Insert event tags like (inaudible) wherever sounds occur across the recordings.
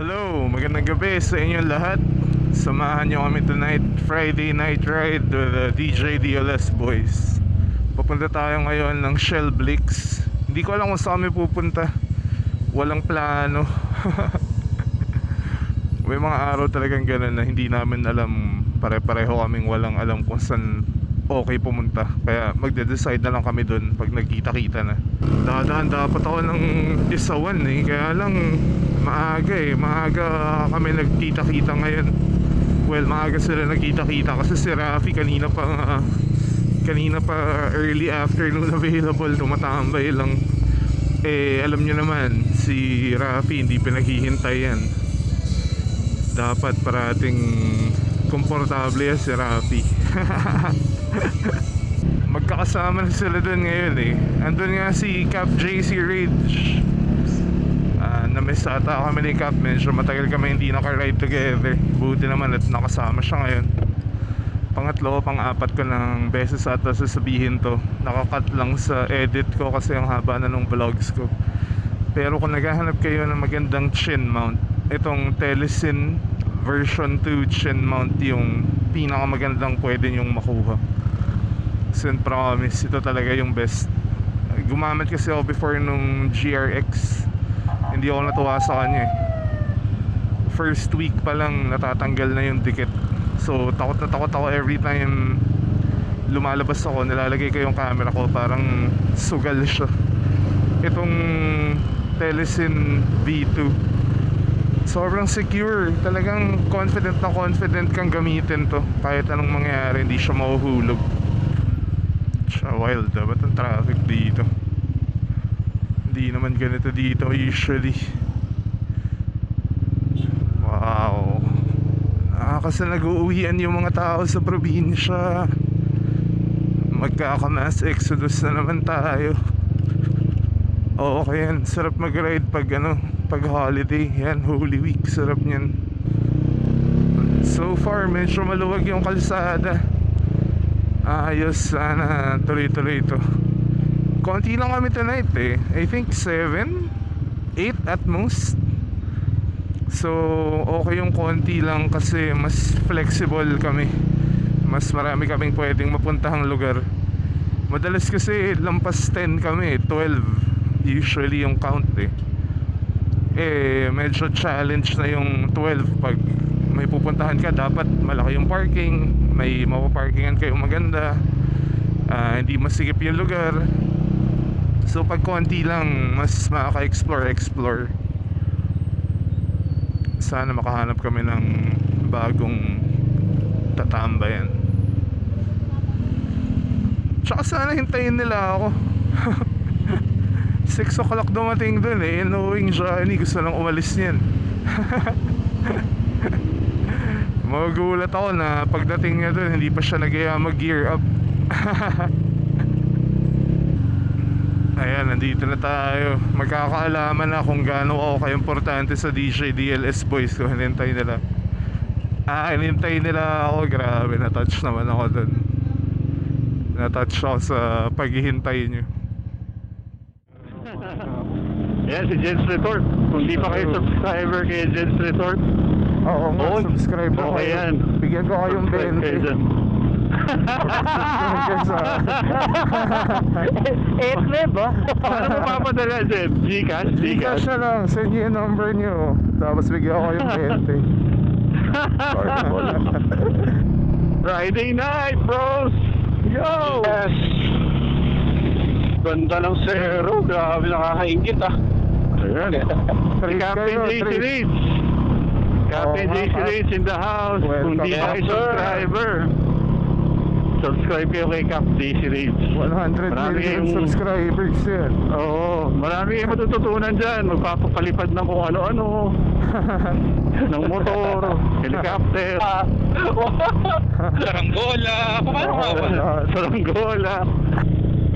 Hello, magandang gabi sa inyong lahat. Samahan niyo kami tonight, Friday night ride with the DJ DLS boys. Pupunta tayo ngayon ng Shell Blix. Hindi ko alam kung saan kami pupunta. Walang plano. (laughs) May mga araw talagang ganun na hindi namin alam. Pare-pareho kaming walang alam kung saan okay pumunta. Kaya magde-decide na lang kami doon pag nagkita-kita na. Dadaan dapat ako ng isawan eh. Kaya lang maaga eh. Maaga kami nagkita-kita ngayon. Well, maaga sila nagkita-kita kasi si Rafi kanina pa ah, kanina pa early afternoon (laughs) available tumatambay lang. Eh, alam nyo naman, si Rafi hindi pinaghihintay yan. Dapat parating komportable yan si Rafi. (laughs) Magkakasama na sila doon ngayon eh. Andun nga si Cap JC Ridge. Ah, na-miss ata kami ni Cap. Medyo matagal kami hindi naka-ride together. Buti naman at nakasama siya ngayon. Pangatlo, pang-apat ko ng beses ata sasabihin to. Nakakat lang sa edit ko kasi ang haba na nung vlogs ko. Pero kung naghahanap kayo ng magandang chin mount, itong Telesin version 2 chin mount yung pinakamagandang pwede nyong makuha. Sin promise, ito talaga yung best. Gumamit kasi ako before nung GRX. Hindi ako natuwa sa kanya eh. First week pa lang natatanggal na yung dikit. So takot na takot ako every time lumalabas ako, nilalagay ko yung camera ko, parang sugal siya. Itong Telesin V2 sobrang secure. Talagang confident na confident kang gamitin to. Kahit anong mangyari hindi siya mahuhulog. Siya wild ah. Ba't ang traffic dito? Hindi naman ganito dito usually. Wow. Ah, kasi nag-uuwian yung mga tao sa probinsya. Magkakamass exodus na naman tayo. Oo, okay yan. Sarap mag-ride pag ano, pag holiday. Yan, Holy Week. Sarap niyan. So far, medyo maluwag yung kalsada. Ayos, sana tuloy-tuloy ito. Konti lang kami tonight eh. I think 7, 8 at most. So, okay yung konti lang kasi mas flexible kami. Mas marami kaming pwedeng mapuntahang lugar. Madalas kasi lampas 10 kami, 12 usually yung count eh eh medyo challenge na yung 12 pag may pupuntahan ka dapat malaki yung parking may mapaparkingan kayo maganda ah, hindi masikip yung lugar. So pag konti lang mas makaka-explore explore. Sana makahanap kami ng bagong tatambayan. Tsaka sana hintayin nila ako (laughs) 6 o'clock dumating dun eh. Knowing Johnny gusto nang umalis niyan. (laughs) Magugulat ako na pagdating niya dun hindi pa siya nag mag gear up. (laughs) Ayan nandito na tayo. Magkakaalaman na kung gaano ako ka-importante sa DJ DLS boys ko. Hinintay nila. Ah hinintay nila ako. Grabe na touch naman ako dun. Na touch ako sa paghihintay nyo Yan, si Jens Resort. Kung di pa kayo subscriber kay Jens Resort, Oo nga, Oo, subscribe po okay kayo. yan. Bigyan ko kayong subscribe kayo 20. dyan. (laughs) Guys, ah. Etle ba? Paano mo papadala, Jen? Gcash? Gcash Gcash? na lang, send nyo yung number nyo. Tapos bigyan ko kayong 20. (laughs) Friday night, bros! Yo! Yes! Ganda ng zero. Grabe nakakaingit ah. Ayan. (laughs) Captain kayo, JC. Reeds. Captain nga, JC. Reeds in the house. Kung di Welcome, kayo subscriber, subscribe kayo kay Cap JC Reeds. 100 Marami million yung- subscribers yan. Oo, marami kayong (laughs) matututunan dyan. Magpapapalipad ng kung ano-ano. (laughs) ng motor, helicopter, Ah, Saranggola. Paano wala? saranggola.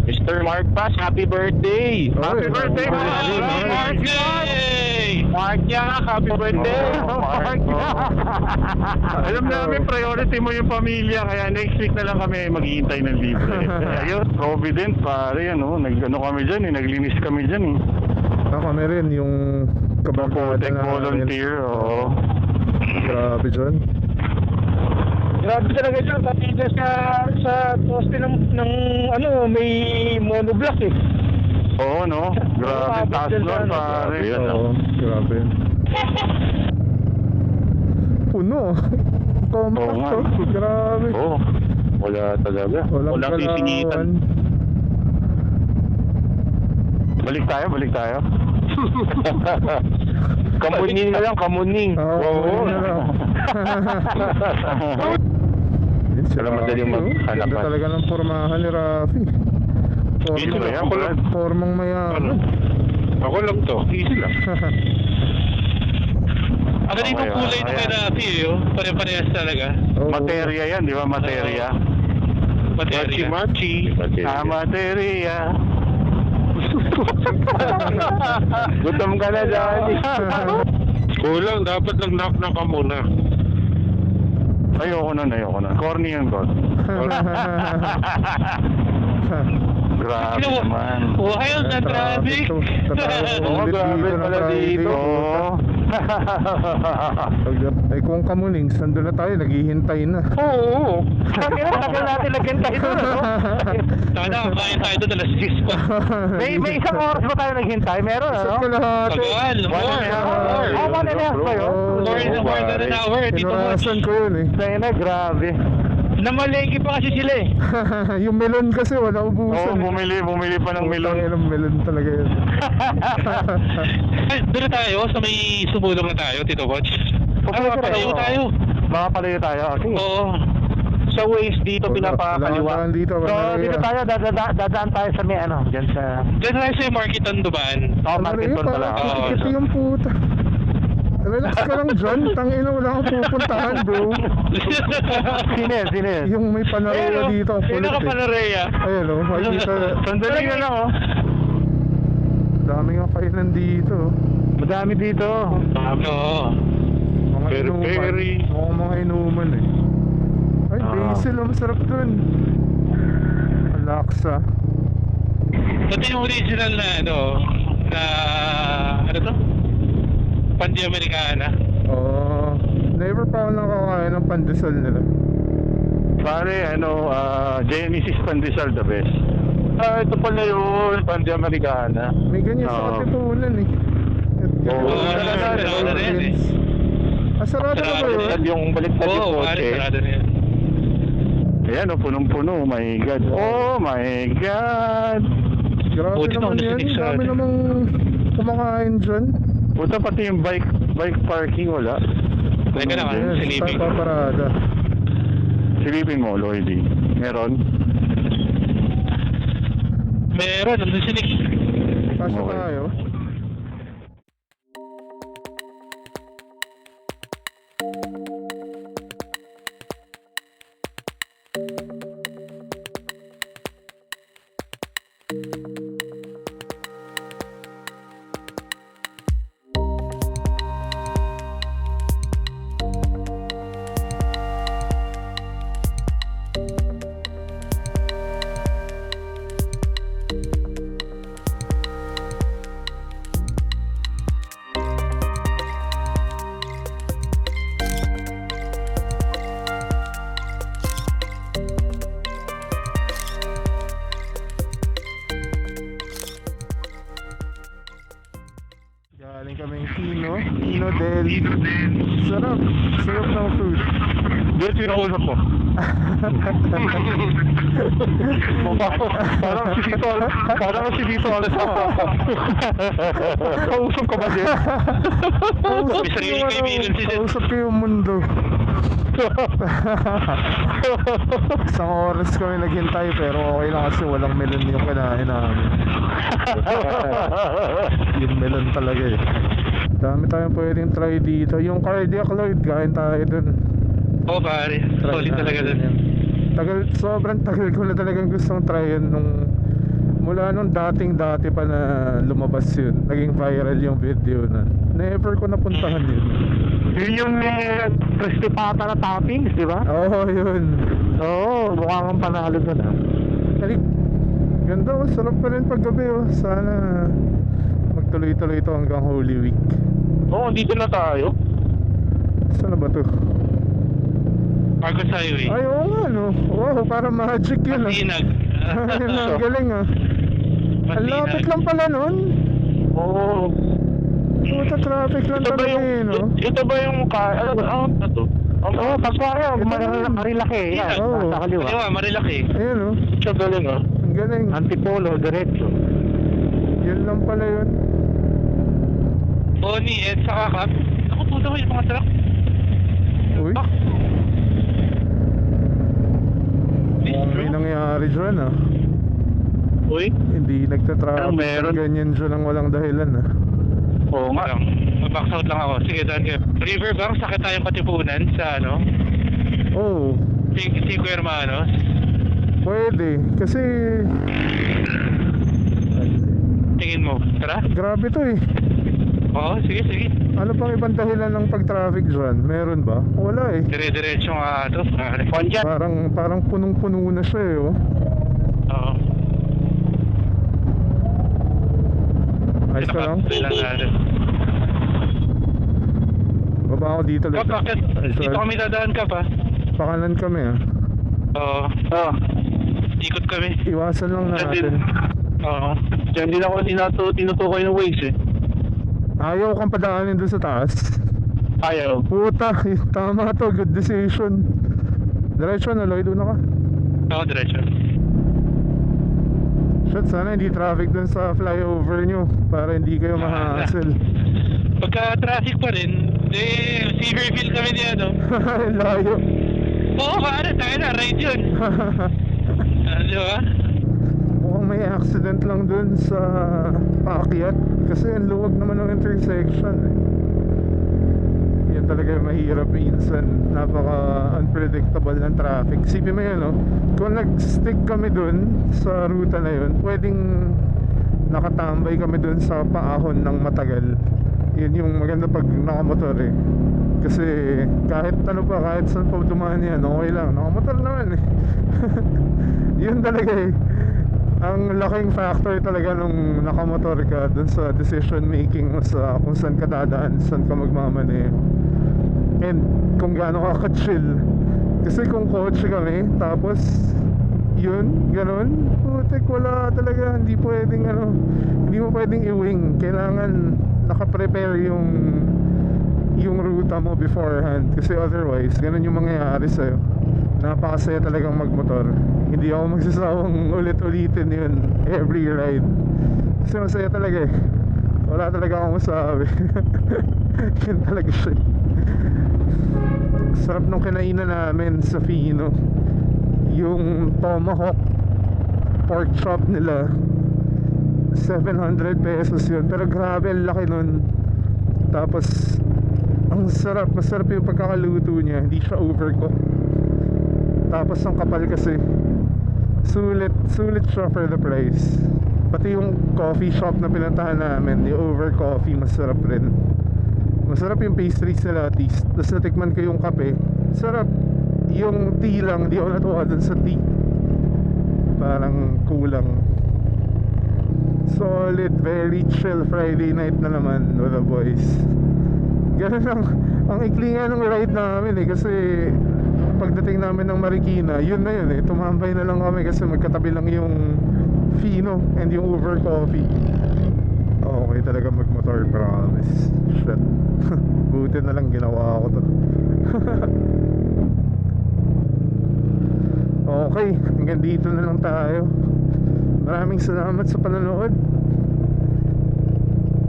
Mr. Mark Pass, happy birthday! Happy birthday, Mark! Mark! Yay! Mark niya, happy birthday! Oh, Mark. (laughs) Alam namin priority mo yung pamilya kaya next week na lang kami maghihintay ng libre. (laughs) Ayun, Provident pare ano, nag ano kami diyan eh, naglinis kami diyan eh. Ah, kami rin yung kabarkada Protect namin. volunteer, oo. Grabe dyan. Grabe talaga siya, pati dyan sa, sa poste ng, ng ano, may monoblock eh. Oo, no? Grabe, Oo, taas dyan nun, sa ano, pare. grabe yun, Oo, grabe. Puno. Compact Oo nga. to. Grabe. Oo. Wala talaga. Walang, walang galawan. sisingitan. Balik tayo, balik tayo. (laughs) kamuning na lang, kamuning. Oo, kamuning na lang. (laughs) Yun, si Wala madaling Rafi, oh. maghanapan. Ganda talaga ng formahan ni Rafi. Easy Formang, ba yan, bro? formang mayaman. Ako lang to. Easy lang. (laughs) Ang galing ng kulay na kay. Rafi, eh, oh. Pare-parehas talaga. Oo. Materia yan, di ba? Materia. Materia. Machi. Ah, materia. (laughs) Gutom ka na dyan. (laughs) Kulang, dapat nag-knock-knock ka muna. Ayoko na, ayoko na. Corny yan, God. (laughs) Grabe Sino- naman. Wild na traffic. Oo, grabe pala dito. Ay kung kamuning, sando na tayo, naghihintay na. Oo. Sabi na, tagal natin lagyan tayo doon, ano? (laughs) Sana kakain tayo doon alas 6 pa. May, may isang oras ba tayo naghintay? Meron, ano? Isa't kalahati. Tagal. One More. and a half More. hour. Ah, one and a half ba yun? Oo. More than an hour. Dito mo. Pinurasan ko yun eh. Tayo na, grabe. Namalengke pa kasi sila eh. (laughs) yung melon kasi wala Oo, ubusan. bumili, bumili pa ng melon. ina, melon talaga yun. Ay, (laughs) doon na tayo. Sa may sumulong na tayo, Tito Watch. Okay, Ah, sir, palayo oo. tayo. Baka palayo tayo. Okay. Oo. Sa waist dito, Wala- pinapakaliwa. wala dito, So, dito tayo, dadada, dadaan tayo sa may ano, dyan sa... Diyan tayo sa Marketan Duban. Oh, Ano market rin, doon pala. parang Oo, kikiti yung puta. Relax ka lang dyan. Tangina, wala kang pupuntahan, bro. Sino yan? Yung may panareya dito, ang Sino kulit ka eh. panareya? Ayun o, makikita. Sandali na lang, oh. Dami nga kainan dito. Madami dito. Oo. Mga Peri- inuman. peri. Mga mga inuman eh. Ay, Ah. basil, ang masarap dun. Alaksa. Ito yung original na ano, na ano to? Pandi Americana. Oh, never pa ako nakakain ng pandesal nila. Pare, ano, ah, Genesis Pandesal the best. Ah, ito pala yun, Pandi Americana. May ganyan sa Oo. katipunan eh. At Oo, ganyan sarado sa na, na yan eh. Ah, sarado na ba Sarado yun? Yung baliktad yung Oo, kotse. pare, sarado na yan. Ayan, oh, punong-puno. Oh my God. Oh my God. Grabe Buti naman sa Dami namang kumakain dyan. Puta pati yung bike bike parking wala. Teka naman. Ayan, silipin. paparada. Silipin mo, Lloydie. Meron? Meron, nandun si Nick. Pasok Okay. tayo. Sinausap mo. (laughs) parang si Tito Al- parang si Tito Alfa. (laughs) Kausap ka ba din? Kausap ko yung ano. Kausap ko yung mundo. (laughs) Isang oras kami naghintay pero okay lang kasi walang melon yung kinain namin. yung melon talaga eh. Dami tayong pwedeng try dito. Yung cardiac Lloyd, kain tayo dun. Oo, pare. Solid talaga dun. yan. Tagal, sobrang tagal ko na talagang gustong try yun nung mula nung dating dati pa na lumabas yun. Naging viral yung video na. Never ko napuntahan yun. Yun yung may crispy pata na toppings, di ba? Oo, oh, yun. Oo, mukha kang panalo doon ah. Ay, ganda oh, sarap pa rin paggabi oh. Sana magtuloy-tuloy ito hanggang Holy Week. Oo, dito na tayo. Saan na ba to? Argos Highway. Ay, oo nga, no? Wow, para magic yun, ah. Ayun (laughs) na, ang galing, ah. Ang lapit lang pala nun. Oo. Puta, traffic lang Ito ba talaga yung, eh, no? ito ba yung car? Ano ba? Ano ba ito? Oo, oh, pagka kayo, Ito yun. marilaki. Yan, Oo. nasa kaliwa. Kaliwa, marilaki. Ayun, no? Siya galing ah. Ang galing. Antipolo, diretso. Yun lang pala yun. Bonnie, at saka Cap. Ako, puto ko yung mga truck. Uy, Ah. may ah. Uy? Hindi nagtatraffic Ang meron. ganyan dyan ng walang dahilan, ah. Oo nga. Lang. Mabax out lang ako. Sige, daan kayo. Riverbank, sakit tayong katipunan sa ano? Oo, oh, Cinco, Hermanos. pwede. Kasi, Tingin mo. Tara. grabe to eh. Oo, sige, sige. Ano pang ibang dahilan ng pag-traffic dyan? Meron ba? Wala eh. Dire-diretso nga ito. (laughs) Parang, parang punong-puno na siya eh, oh. Oo. Ayos ka lang? Natin. Baba ako dito lang. bakit? Dito kami dadaan ka pa. Pakanan kami ah. Oo. Ah, Ikot kami. Iwasan lang natin. Oo. Diyan din ako tinato, tinutukoy ng Waze eh. Ayaw kang padaanin dun sa taas. Ayaw. Puta, (laughs) tama to. Good decision. Diretso na, Lloyd. Una ka. Oo, diretso. Shit, sana hindi traffic dun sa flyover nyo para hindi kayo mahahassle. (laughs) Pagka traffic pa rin, eh, Silverfield kami di ano. (laughs) Layo. Oo, pare, tayo na, ride yun. (laughs) Ah, di ba? Mukhang may accident lang dun sa paakyat kasi ang luwag naman ng intersection eh. Yan talaga yung mahirap minsan. Napaka unpredictable ng traffic. Sipin mo yun, no? Kung nag-stick kami dun sa ruta na yun, pwedeng nakatambay kami dun sa paahon ng matagal. Yun yung maganda pag nakamotor eh. Kasi kahit ano pa, kahit saan pa dumaan yan, okay lang. Nakamotor naman eh. (laughs) yun talaga eh. Ang laking factor talaga nung nakamotor ka dun sa decision making mo sa kung saan ka dadaan, saan ka magmamaneho. And kung gaano ka ka-chill. Kasi kung kotse kami, tapos yun, ganun, putik, wala talaga, hindi pwedeng ano, hindi mo pwedeng i-wing. Kailangan nakaprepare yung yung ruta mo beforehand kasi otherwise, ganun yung mangyayari sa'yo. Napakasaya talagang magmotor. Hindi ako magsasawang ulit-ulitin yun every ride. Kasi masaya talaga eh. Wala talaga akong masabi. (laughs) yun talaga siya. Sarap nung kinainan namin sa Fino. Yung tomahawk pork chop nila 700 pesos yun. Pero grabe ang laki nun. Tapos ang sarap masarap yung pagkakaluto niya. Hindi siya overcooked. Tapos ang kapal kasi. Sulit sulit siya for the price. Pati yung coffee shop na pinuntahan namin yung over coffee masarap rin masarap yung pastries at least tapos natikman ko yung kape. Sarap. Yung tea lang di ako natuwa dun sa tea. Parang kulang. Solid very chill Friday night na naman with the boys. Ganun ang ang ikli nga ng ride namin eh kasi pagdating namin ng Marikina yun na yun eh. Tumambay na lang kami kasi magkatabi lang yung Fino and yung Uber Coffee okay talaga magmotor promise. Shit. (laughs) Buti na lang ginawa ko to. (laughs) Okay hanggang dito na lang tayo. Maraming salamat sa panonood.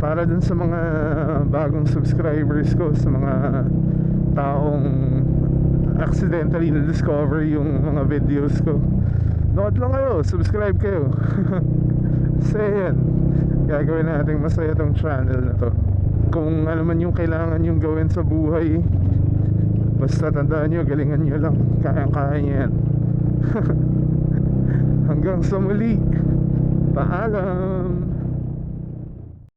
Para dun sa mga bagong subscribers ko sa mga taong accidentally na-discover yung mga videos ko. Nood lang kayo, subscribe kayo. (laughs) Kasi yan gagawin natin masaya tong channel na to. Kung ano man yung kailangan yung gawin sa buhay basta tandaan nyo, galingan nyo lang. Kayang-kaya nyo yan. (laughs) Hanggang sa muli. Paalam